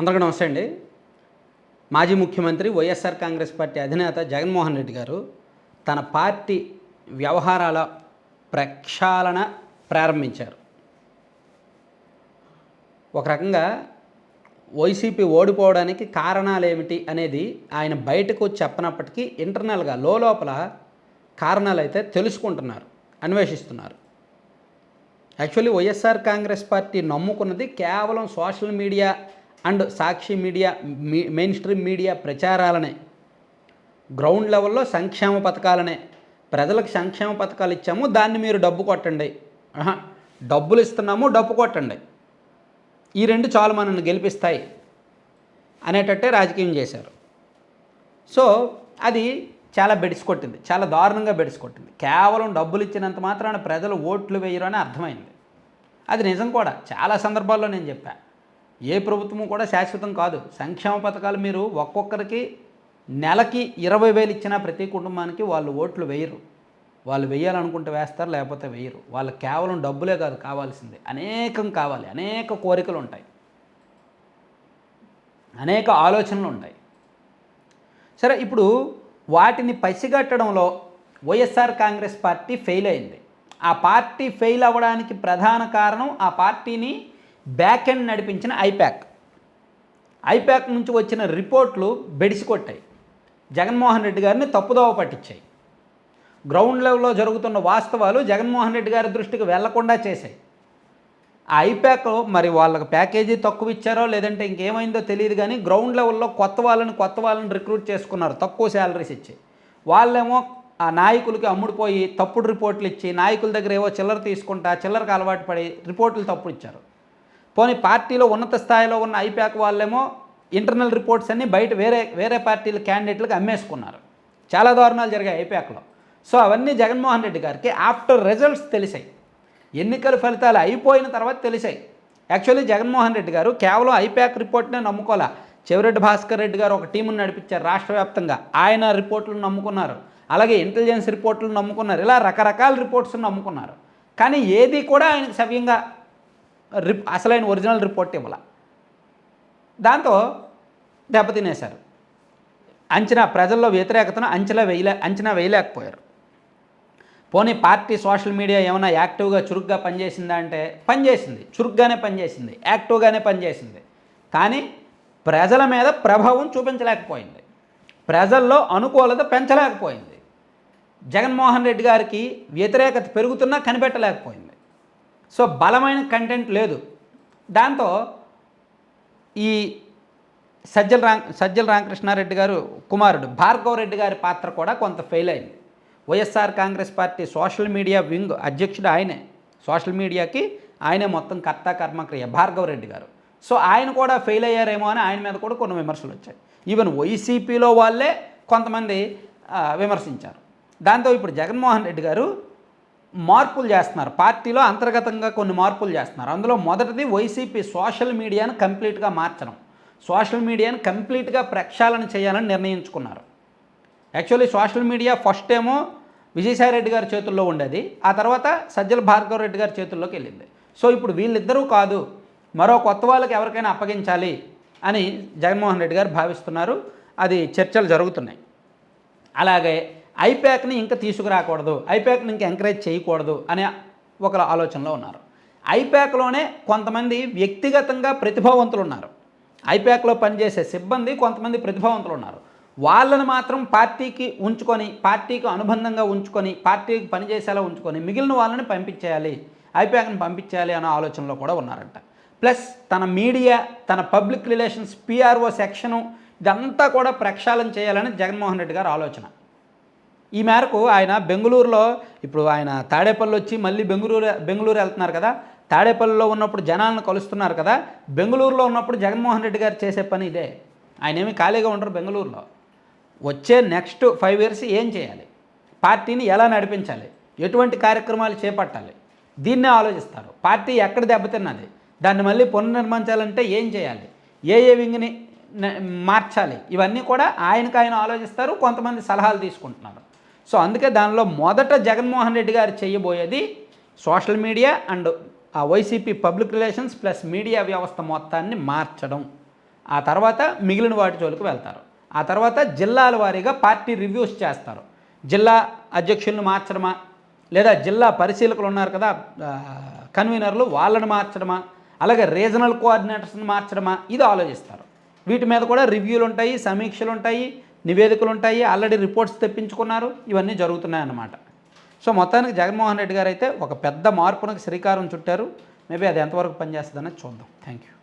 అందరికీ నమస్తే అండి. మాజీ ముఖ్యమంత్రి వైఎస్ఆర్ కాంగ్రెస్ పార్టీ అధినేత జగన్మోహన్ రెడ్డి గారు తన పార్టీ వ్యవహారాల ప్రక్షాళన ప్రారంభించారు. ఒక రకంగా వైసీపీ ఓడిపోవడానికి కారణాలు ఏమిటి అనేది ఆయన బయటకు చెప్పనప్పటికీ ఇంటర్నల్గా లోపల కారణాలు అయితే తెలుసుకుంటున్నారు అన్వేషిస్తున్నారు. యాక్చువల్లీ వైఎస్ఆర్ కాంగ్రెస్ పార్టీ నమ్ముకున్నది కేవలం social media and Sakshi media me mainstream media ప్రచారాలనే గ్రౌండ్ లెవెల్లో సంక్షేమ పథకాలనే ప్రజలకు సంక్షేమ పథకాలు ఇచ్చాము దాన్ని మీరు డబ్బు కొట్టండి. డబ్బులు ఇస్తున్నాము డబ్బు కొట్టండి. ఈ రెండు చాలు మనల్ని గెలిపిస్తాయి అనేటట్టే రాజకీయం చేశారు. సో అది చాలా బెడిసికొట్టింది చాలా దారుణంగా బెడిసికొట్టింది కేవలం డబ్బులు ఇచ్చినంత మాత్రాన ప్రజలు ఓట్లు వేయరు అని అర్థమైంది. అది నిజం కూడా చాలా సందర్భాల్లో నేను చెప్పా. ఏ ప్రభుత్వము కూడా శాశ్వతం కాదు. సంక్షేమ పథకాలు మీరు ఒక్కొక్కరికి నెలకి ఇరవై వేలు ఇచ్చినా ప్రతి కుటుంబానికి వాళ్ళు ఓట్లు వేయరు. వాళ్ళు వేయాలనుకుంటే వేస్తారు లేకపోతే వేయరు. వాళ్ళకి కేవలం డబ్బులే కాదు కావాల్సిందే. అనేకం కావాలి. అనేక కోరికలు ఉంటాయి. అనేక ఆలోచనలు ఉంటాయి. సరే ఇప్పుడు వాటిని పసిగట్టడంలో వైఎస్ఆర్ కాంగ్రెస్ పార్టీ ఫెయిల్ అయింది. ఆ పార్టీ ఫెయిల్ అవ్వడానికి ప్రధాన కారణం ఆ పార్టీని బ్యాక్ ఎండ్ నడిపించిన ఐప్యాక్. ఐప్యాక్ నుంచి వచ్చిన రిపోర్ట్లు బెడిసికొట్టాయి. జగన్మోహన్ రెడ్డి గారిని తప్పుదోవ పట్టించాయి. గ్రౌండ్ లెవెల్లో జరుగుతున్న వాస్తవాలు జగన్మోహన్ రెడ్డి గారి దృష్టికి వెళ్ళకుండా చేశాయి. ఆ ఐప్యాక్ మరి వాళ్ళకి ప్యాకేజీ తక్కువ ఇచ్చారో లేదంటే ఇంకేమైందో తెలియదు కానీ గ్రౌండ్ లెవెల్లో కొత్త వాళ్ళని కొత్త వాళ్ళని రిక్రూట్ చేసుకున్నారు. తక్కువ శాలరీస్ ఇచ్చి. వాళ్ళేమో ఆ నాయకులకి అమ్ముడుపోయి తప్పుడు రిపోర్ట్లు ఇచ్చి నాయకుల దగ్గర ఏవో చిల్లర తీసుకుంటా చిల్లరకు అలవాటు పడి రిపోర్ట్లు తప్పుడు ఇచ్చారు పోనీ పార్టీలో ఉన్నత స్థాయిలో ఉన్న ఐప్యాక్ వాళ్ళేమో ఇంటర్నల్ రిపోర్ట్స్ అన్నీ బయట వేరే వేరే పార్టీల క్యాండిడేట్లకు అమ్మేసుకున్నారు. చాలా దారుణాలు జరిగాయి ఐప్యాక్లో సో అవన్నీ జగన్మోహన్ రెడ్డి గారికి ఆఫ్టర్ రిజల్ట్స్ తెలిసాయి. ఎన్నికల ఫలితాలు అయిపోయిన తర్వాత తెలిసాయి. యాక్చువల్లీ జగన్మోహన్ రెడ్డి గారు కేవలం ఐప్యాక్ రిపోర్ట్నే నమ్ముకోలే. చెవిరెడ్డి భాస్కర్ రెడ్డి గారు ఒక టీమును నడిపించారు రాష్ట్ర వ్యాప్తంగా. ఆయన రిపోర్టులను నమ్ముకున్నారు. అలాగే ఇంటెలిజెన్స్ రిపోర్టులను నమ్ముకున్నారు. ఇలా రకరకాల రిపోర్ట్స్ నమ్ముకున్నారు. కానీ ఏది కూడా ఆయనకు సవ్యంగా రిప్ అసలైన ఒరిజినల్ రిపోర్ట్ ఇవ్వాల. దాంతో దెబ్బతినేశారు. అంచనా ప్రజల్లో వ్యతిరేకతను అంచనా వేయలే అంచనా వేయలేకపోయారు. పోనీ పార్టీ సోషల్ మీడియా ఏమైనా యాక్టివ్గా చురుగ్గా పనిచేసిందా అంటే పనిచేసింది. చురుగ్గానే పనిచేసింది. యాక్టివ్గానే పనిచేసింది. కానీ ప్రజల మీద ప్రభావం చూపించలేకపోయింది. ప్రజల్లో అనుకూలత పెంచలేకపోయింది. జగన్మోహన్ రెడ్డి గారికి వ్యతిరేకత పెరుగుతున్నా కనిపెట్టలేకపోయింది. సో బలమైన కంటెంట్ లేదు. దాంతో ఈ సజ్జల రా సజ్జల రామకృష్ణారెడ్డి గారు కుమారుడు భార్గవ్ రెడ్డి గారి పాత్ర కూడా కొంత ఫెయిల్ అయింది. YSR Congress party social media wing అధ్యక్షుడు ఆయనే. సోషల్ మీడియాకి ఆయనే మొత్తం కర్త కర్మక్రియ భార్గవ్ రెడ్డి గారు. సో ఆయన కూడా ఫెయిల్ అయ్యారేమో అని ఆయన మీద కూడా కొన్ని విమర్శలు వచ్చాయి. ఈవెన్ వైసీపీలో వాళ్ళే కొంతమంది విమర్శించారు. దాంతో ఇప్పుడు జగన్మోహన్ రెడ్డి గారు మార్పులు చేస్తున్నారు. పార్టీలో అంతర్గతంగా కొన్ని మార్పులు చేస్తున్నారు. అందులో మొదటిది వైసీపీ సోషల్ మీడియాను కంప్లీట్గా మార్చడం. సోషల్ మీడియాను కంప్లీట్గా ప్రక్షాళన చేయాలని నిర్ణయించుకున్నారు. యాక్చువల్లీ సోషల్ మీడియా ఫస్ట్ ఏమో విజయసాయి రెడ్డి గారి చేతుల్లో ఉండేది. ఆ తర్వాత సజ్జల భార్గవ రెడ్డి గారి చేతుల్లోకి వెళ్ళింది. సో ఇప్పుడు వీళ్ళిద్దరూ కాదు. మరో కొత్త వాళ్ళకి ఎవరికైనా అప్పగించాలి అని జగన్మోహన్ రెడ్డి గారు భావిస్తున్నారు. అది చర్చలు జరుగుతున్నాయి. అలాగే ఐప్యాక్ని ఇంకా తీసుకురాకూడదు ఐప్యాక్ని ఇంకా ఎంకరేజ్ చేయకూడదు అనే ఒక ఆలోచనలో ఉన్నారు. ఐప్యాక్లోనే కొంతమంది వ్యక్తిగతంగా ప్రతిభావంతులు ఉన్నారు ఐప్యాక్లో పనిచేసే సిబ్బంది కొంతమంది ప్రతిభావంతులు ఉన్నారు వాళ్ళని మాత్రం పార్టీకి ఉంచుకొని పార్టీకి అనుబంధంగా ఉంచుకొని పార్టీకి పనిచేసేలా ఉంచుకొని మిగిలిన వాళ్ళని పంపించేయాలి ఐప్యాక్ని పంపించేయాలి అనే ఆలోచనలో కూడా ఉన్నారంట. ప్లస్ తన మీడియా తన పబ్లిక్ రిలేషన్స్ పిఆర్ఓ సెక్షను ఇదంతా కూడా ప్రక్షాళన చేయాలని జగన్మోహన్ రెడ్డి గారు ఆలోచన. ఈ మేరకు ఆయన బెంగళూరులో ఇప్పుడు ఆయన తాడేపల్లి వచ్చి మళ్ళీ బెంగళూరు బెంగళూరు వెళ్తున్నారు కదా. తాడేపల్లిలో ఉన్నప్పుడు జనాలను కలుస్తున్నారు కదా. బెంగళూరులో ఉన్నప్పుడు జగన్మోహన్ రెడ్డి గారు చేసే పని ఇదే. ఆయన ఏమి ఖాళీగా ఉండరు బెంగళూరులో. వచ్చే నెక్స్ట్ ఫైవ్ ఇయర్స్ ఏం చేయాలి? పార్టీని ఎలా నడిపించాలి? ఎటువంటి కార్యక్రమాలు చేపట్టాలి? దీన్నే ఆలోచిస్తారు. పార్టీ ఎక్కడ దెబ్బతిన్నది? దాన్ని మళ్ళీ పునర్నిర్మించాలంటే ఏం చేయాలి? ఏ ఏ వింగ్ని మార్చాలి? ఇవన్నీ కూడా ఆయనకు ఆయన ఆలోచిస్తారు కొంతమంది సలహాలు తీసుకుంటున్నారు. సో అందుకే దానిలో మొదట జగన్మోహన్ రెడ్డి గారు చేయబోయేది సోషల్ మీడియా అండ్ ఆ YCP public relations plus media వ్యవస్థ మొత్తాన్ని మార్చడం. ఆ తర్వాత మిగిలిన వాటి జోలికి వెళ్తారు. ఆ తర్వాత జిల్లాల వారీగా పార్టీ రివ్యూస్ చేస్తారు. జిల్లా అధ్యక్షులను మార్చడమా? లేదా జిల్లా పరిశీలకులు ఉన్నారు కదా కన్వీనర్లు వాళ్ళని మార్చడమా? అలాగే రీజనల్ కోఆర్డినేటర్స్ని మార్చడమా? ఇది ఆలోచిస్తారు. వీటి మీద కూడా రివ్యూలు ఉంటాయి సమీక్షలు ఉంటాయి నివేదికలు ఉంటాయి ఆల్రెడీ రిపోర్ట్స్ తెప్పించుకున్నారు ఇవన్నీ జరుగుతున్నాయన్నమాట. సో మొత్తానికి జగన్మోహన్ రెడ్డి గారు అయితే ఒక పెద్ద మార్పునకు శ్రీకారం చుట్టారు. మేబీ అది ఎంతవరకు పనిచేస్తుందనేది చూద్దాం. Thank you